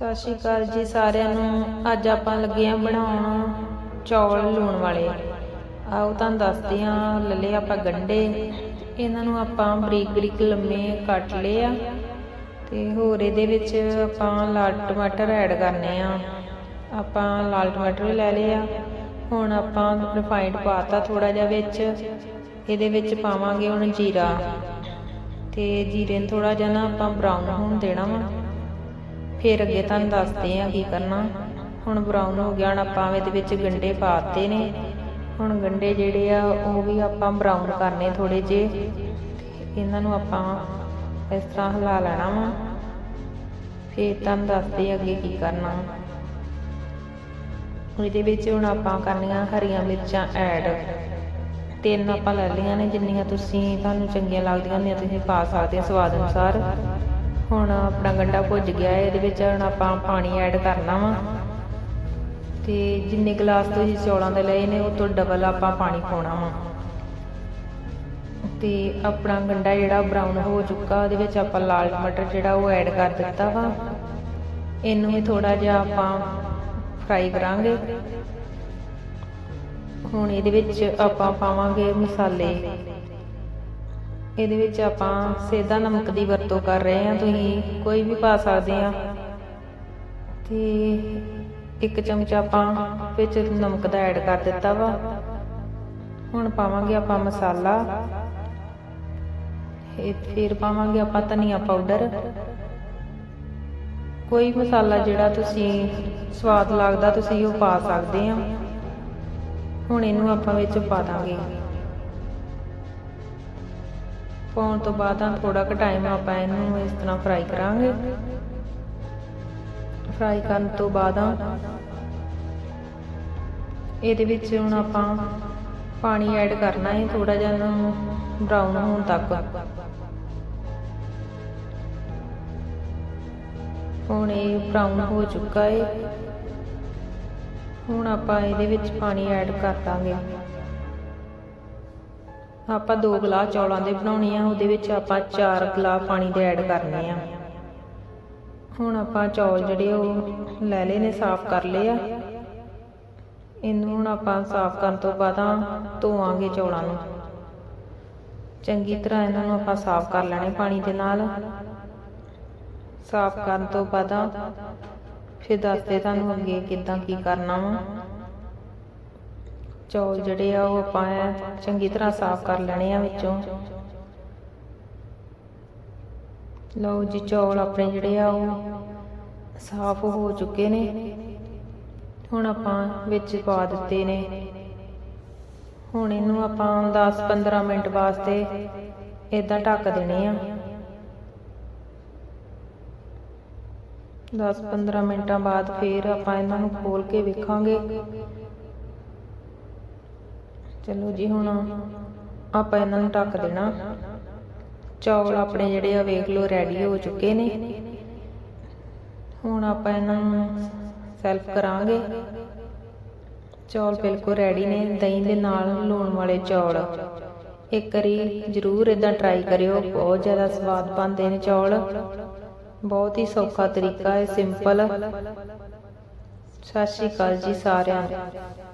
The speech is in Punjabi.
ਸਤਿ ਸ਼੍ਰੀ ਅਕਾਲ ਜੀ ਸਾਰਿਆਂ ਨੂੰ। ਅੱਜ ਆਪਾਂ ਲੱਗੇ ਆਂ ਬਣਾਉਣ ਚੌਲ ਲੂਣ ਵਾਲੇ। ਆਓ ਤੁਹਾਨੂੰ ਦੱਸਦੇ ਆਂ ਲੱਲੇ ਆਪਾਂ ਗੰਡੇ ਇਹਨਾਂ ਨੂੰ ਆਪਾਂ ਬਰੀਕ ਬਰੀਕ ਲੰਮੇ ਕੱਟ ਲਏ ਆ। ਤੇ ਹੋਰ ਇਹਦੇ ਵਿੱਚ ਆਪਾਂ ਲਾਲ ਟਮਾਟਰ ਐਡ ਕਰਨੇ ਆ। ਆਪਾਂ ਲਾਲ ਟਮਾਟਰ ਵੀ ਲੈ ਲਏ ਆ। ਹੁਣ ਆਪਾਂ ਰਿਫਾਈਂਡ ਪਾਤਾ ਥੋੜਾ ਜਿਹਾ ਵਿੱਚ। ਇਹਦੇ ਵਿੱਚ ਪਾਵਾਂਗੇ ਹੁਣ ਜੀਰਾ। ਤੇ ਜੀਰੇ ਨੂੰ ਥੋੜਾ ਜਿਹਾ ਨਾ ਆਪਾਂ ਬਰਾਊਨ ਹੋਣ ਦੇਣਾ ਵਾ। ਫਿਰ ਅੱਗੇ ਤੁਹਾਨੂੰ ਦੱਸਦੇ ਆ ਕੀ ਕਰਨਾ। ਹੁਣ ਬਰਾਊਨ ਹੋ ਗਿਆ, ਹੁਣ ਆਪਾਂ ਇਹਦੇ ਵਿੱਚ ਗੰਡੇ ਪਾਤੇ ਨੇ। ਹੁਣ ਗੰਡੇ ਜਿਹੜੇ ਆ, ਉਹ ਵੀ ਆਪਾਂ ਬਰਾਊਨ ਕਰਨੇ ਥੋੜੇ ਜੇ ਇਹਨਾਂ ਨੂੰ ਆਪਾਂ ਇਸ ਤਰ੍ਹਾਂ ਹਿਲਾ ਲੈਣਾ ਵਾ। ਫਿਰ ਤੁਹਾਨੂੰ ਦੱਸਦੇ ਅੱਗੇ ਕੀ ਕਰਨਾ। ਇਹਦੇ ਵਿੱਚ ਹੁਣ ਆਪਾਂ ਕਰਨੀਆਂ ਹਰੀਆਂ ਮਿਰਚਾਂ ਐਡ। ਤਿੰਨ ਆਪਾਂ ਲੈ ਲਈਆਂ ਨੇ, ਜਿੰਨੀਆਂ ਤੁਸੀਂ ਤੁਹਾਨੂੰ ਚੰਗੀਆਂ ਲੱਗਦੀਆਂ ਹੁੰਦੀਆਂ, ਤੁਸੀਂ ਪਾ ਸਕਦੇ ਹੋ ਸਵਾਦ ਅਨੁਸਾਰ। ਹੁਣ ਆਪਣਾ ਗੰਡਾ ਭੁੱਜ ਗਿਆ ਹੈ ਇਹਦੇ ਵਿੱਚ ਹੁਣ ਆਪਾਂ ਪਾਣੀ ਐਡ ਕਰਨਾ ਵਾ। ਤੇ ਜਿੰਨੇ ਗਲਾਸ ਤੁਸੀਂ ਚੌਲਾਂ ਦੇ ਲਏ ਨੇ, ਉਹ ਤੋਂ ਡਬਲ ਆਪਾਂ ਪਾਣੀ ਪਾਉਣਾ ਵਾ। ਤੇ ਆਪਣਾ ਗੰਡਾ ਜਿਹੜਾ ਬਰਾਊਨ ਹੋ ਚੁੱਕਾ, ਉਹਦੇ ਵਿੱਚ ਆਪਾਂ ਲਾਲ ਮਟਰ ਜਿਹੜਾ ਉਹ ਐਡ ਕਰ ਦਿੱਤਾ ਵਾ। ਇਹਨੂੰ ਵੀ ਥੋੜਾ ਜਿਹਾ ਆਪਾਂ ਫਰਾਈ ਕਰਾਂਗੇ। ਹੁਣ ਇਹਦੇ ਵਿੱਚ ਆਪਾਂ ਪਾਵਾਂਗੇ ਮਸਾਲੇ। ਇਹਦੇ ਵਿੱਚ ਆਪਾਂ ਸੇਦਾ ਨਮਕ ਦੀ ਵਰਤੋਂ ਕਰ ਰਹੇ ਹਾਂ, ਤੁਸੀਂ ਕੋਈ ਵੀ ਪਾ ਸਕਦੇ ਆ ਤੇ ਇੱਕ ਚਮਚ ਆਪਾਂ ਵਿੱਚ ਨਮਕ ਦਾ ਐਡ ਕਰ ਦਿੱਤਾ ਵਾ। ਹੁਣ ਪਾਵਾਂਗੇ ਆਪਾਂ ਮਸਾਲਾ। ਇਹ ਫਿਰ ਪਾਵਾਂਗੇ ਆਪਾਂ ਧਨੀਆ ਪਾਊਡਰ। ਕੋਈ ਮਸਾਲਾ ਜਿਹੜਾ ਤੁਸੀਂ ਸਵਾਦ ਲੱਗਦਾ, ਤੁਸੀਂ ਉਹ ਪਾ ਸਕਦੇ ਆ ਹੁਣ ਇਹਨੂੰ ਆਪਾਂ ਵਿੱਚ ਪਾ ਦਾਂਗੇ। ਪਾਉਣ ਤੋਂ ਬਾਅਦ ਆ ਥੋੜਾ ਕੁ ਟਾਈਮ ਆਪਾਂ ਇਹਨੂੰ ਇਸ ਤਰ੍ਹਾਂ ਫਰਾਈ ਕਰਾਂਗੇ। ਫਰਾਈ ਕਰਨ ਤੋਂ ਬਾਅਦ ਇਹਦੇ ਵਿੱਚ ਹੁਣ ਆਪਾਂ ਪਾਣੀ ਐਡ ਕਰਨਾ ਹੈ ਥੋੜਾ ਜਿਹਾ ਇਹਨੂੰ ਬਰਾਊਨ ਹੋਣ ਤੱਕ। ਹੁਣ ਇਹ ਬਰਾਊਨ ਹੋ ਚੁੱਕਾ ਹੈ ਹੁਣ ਆਪਾਂ ਇਹਦੇ ਵਿੱਚ ਪਾਣੀ ਐਡ ਕਰ ਦਾਂਗੇ। ਆਪਾਂ ਦੋ ਗਲਾਸ ਚੌਲਾਂ ਦੇ ਬਣਾਉਣੇ ਆ, ਉਹਦੇ ਵਿੱਚ ਆਪਾਂ ਚਾਰ ਗਲਾਸ ਪਾਣੀ ਦੇ ਐਡ ਕਰਨੇ ਆ। ਹੁਣ ਆਪਾਂ ਚੌਲ ਜਿਹੜੇ ਉਹ ਲੈ ਲਏ ਨੇ, ਸਾਫ਼ ਕਰ ਲਏ ਆ। ਇਹਨੂੰ ਹੁਣ ਆਪਾਂ ਸਾਫ਼ ਕਰਨ ਤੋਂ ਬਾਅਦ ਧੋਵਾਂਗੇ ਚੌਲਾਂ ਨੂੰ। ਚੰਗੀ ਤਰ੍ਹਾਂ ਇਹਨਾਂ ਨੂੰ ਆਪਾਂ ਸਾਫ਼ ਕਰ ਲੈਣੇ ਪਾਣੀ ਦੇ ਨਾਲ। ਸਾਫ਼ ਕਰਨ ਤੋਂ ਬਾਅਦ ਫਿਰ ਦੱਸਦੇ ਤੁਹਾਨੂੰ ਅੱਗੇ ਕਿੱਦਾਂ ਕੀ ਕਰਨਾ ਵਾ। ਚੌਲ ਜਿਹੜੇ ਆ ਉਹ ਆਪਾਂ ਚੰਗੀ ਤਰ੍ਹਾਂ ਸਾਫ਼ ਕਰ ਲੈਣੇ ਆ ਵਿੱਚੋਂ। ਲਓ ਜੀ, ਚੌਲ ਆਪਣੇ ਜਿਹੜੇ ਆ ਉਹ ਸਾਫ਼ ਹੋ ਚੁੱਕੇ ਨੇ। ਹੁਣ ਆਪਾਂ ਵਿੱਚ ਪਾ ਦਿੱਤੇ ਨੇ। ਹੁਣ ਇਹਨੂੰ ਆਪਾਂ 10-15 ਮਿੰਟ ਵਾਸਤੇ ਇਦਾਂ ਢੱਕ ਦੇਣੇ ਆ। 10-15 ਮਿੰਟਾਂ ਬਾਅਦ ਫੇਰ ਆਪਾਂ ਇਹਨਾਂ ਨੂੰ ਖੋਲ ਕੇ ਵੇਖਾਂਗੇ। ਚਲੋ ਜੀ, ਹੁਣ ਆਪਾਂ ਇਹਨਾਂ ਨੂੰ ਢੱਕ ਦੇਣਾ। ਚੌਲ ਆਪਣੇ ਜਿਹੜੇ ਆ, ਵੇਖ ਲਓ ਰੈਡੀ ਹੋ ਚੁੱਕੇ ਨੇ। ਹੁਣ ਆਪਾਂ ਇਹਨਾਂ ਨੂੰ ਸੈਲਫ ਕਰਾਂਗੇ। ਚੌਲ ਬਿਲਕੁਲ ਰੈਡੀ ਨੇ, ਦਹੀਂ ਦੇ ਨਾਲ ਲੂਣ ਵਾਲੇ ਚੌਲ। ਇੱਕ ਵਾਰੀ ਜ਼ਰੂਰ ਇਦਾਂ ਟਰਾਈ ਕਰਿਓ, ਬਹੁਤ ਜ਼ਿਆਦਾ ਸਵਾਦ ਬਣਦੇ ਨੇ ਚੌਲ। ਬਹੁਤ ਹੀ ਸੌਖਾ ਤਰੀਕਾ ਹੈ ਸਿੰਪਲ ਸਤਿ ਸ਼੍ਰੀ ਅਕਾਲ ਜੀ ਸਾਰਿਆਂ ਨੂੰ।